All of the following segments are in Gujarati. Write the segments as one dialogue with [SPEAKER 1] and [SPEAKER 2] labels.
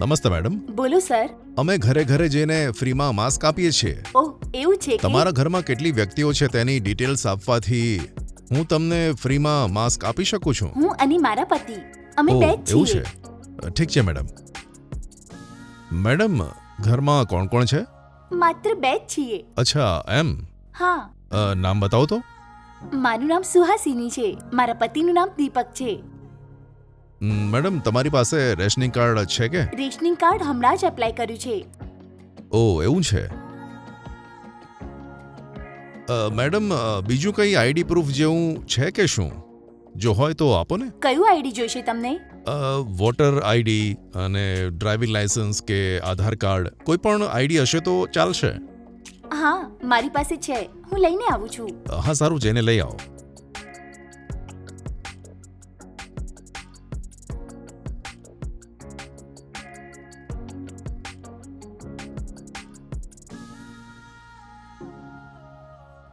[SPEAKER 1] નમસ્તે મેડમ.
[SPEAKER 2] બોલો સર.
[SPEAKER 1] અમે ઘરે ઘરે જઈને ફ્રીમાં માસ્ક આપીએ છીએ.
[SPEAKER 2] ઓહ એવું છે
[SPEAKER 1] તમારા ઘરમાં કેટલી વ્યક્તિઓ છે તેની ડિટેલ્સ આપવાથી હું તમને ફ્રીમાં માસ્ક આપી શકું છું?
[SPEAKER 2] હું અને મારા પતિ. અમે બે જ
[SPEAKER 1] એવું
[SPEAKER 2] છીએ.
[SPEAKER 1] છે. ઠીક છે મેડમ. મેડમ ઘરમાં કોણ કોણ છે?
[SPEAKER 2] માત્ર બે જ છીએ.
[SPEAKER 1] અચ્છા એમ?
[SPEAKER 2] હા.
[SPEAKER 1] અ, નામ બતાવો તો.
[SPEAKER 2] મારું નામ સુહાસિની છે. મારા પતિનું નામ દીપક છે.
[SPEAKER 1] મેડમ તમારી પાસે રેશનિંગ કાર્ડ છે કે?
[SPEAKER 2] રેશનિંગ કાર્ડ હમણાં જ એપ્લાય કર્યું છે.
[SPEAKER 1] ઓ એવું છે? અ, મેડમ અ, બીજું કંઈ આઈડી પ્રૂફ જેવું છે કે શું? જો હોય તો આપો ને.
[SPEAKER 2] કયું આઈડી જોઈશે તમને?
[SPEAKER 1] અ, વોટર આઈડી અને ડ્રાઇવિંગ લાયસન્સ કે આધાર કાર્ડ કોઈ પણ આઈડી હશે તો ચાલશે.
[SPEAKER 2] હા મારી પાસે છે. હું લઈને આવું છું.
[SPEAKER 1] હા સારું જઈને લઈ આવો.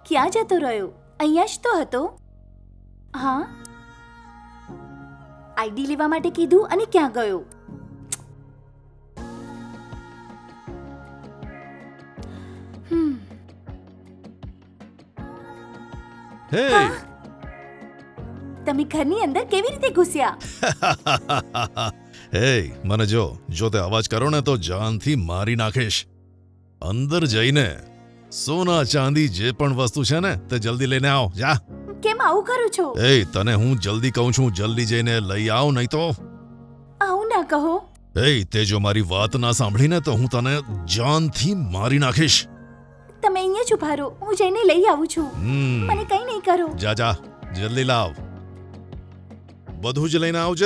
[SPEAKER 2] ક્યાં જતો રહ્યો? અહીંયા જ તો હતો. હા? આઈડી લેવા માટે કીધું અને ક્યાં ગયો?
[SPEAKER 1] હે?
[SPEAKER 2] તમે ઘરની અંદર કેવી રીતે ઘૂસ્યા?
[SPEAKER 1] હે મને જો જો તે અવાજ કરો ને તો જાનથી મારી નાખીશ. અંદર જઈને સોના ચાંદી જે પણ વસ્તુ છે ને તે જલ્દી લઈને આવો જા.
[SPEAKER 2] કેમ આવું કરું છો?
[SPEAKER 1] એ તને હું જલ્દી કહું છું જલ્દી જઈને લઈ આવ નહીં તો.
[SPEAKER 2] આવું ના કહો.
[SPEAKER 1] એ તે જો મારી વાત ના સાંભળીને તો હું તને જાનથી મારી નાખીશ.
[SPEAKER 2] તમે અહીંયા જ ઊભા રહો હું જઈને લઈ આવું છું.
[SPEAKER 1] હમ.
[SPEAKER 2] મને કંઈ નહીં કરો.
[SPEAKER 1] જા જા જલ્દી લાવ. બધું જ લઈને આવજે.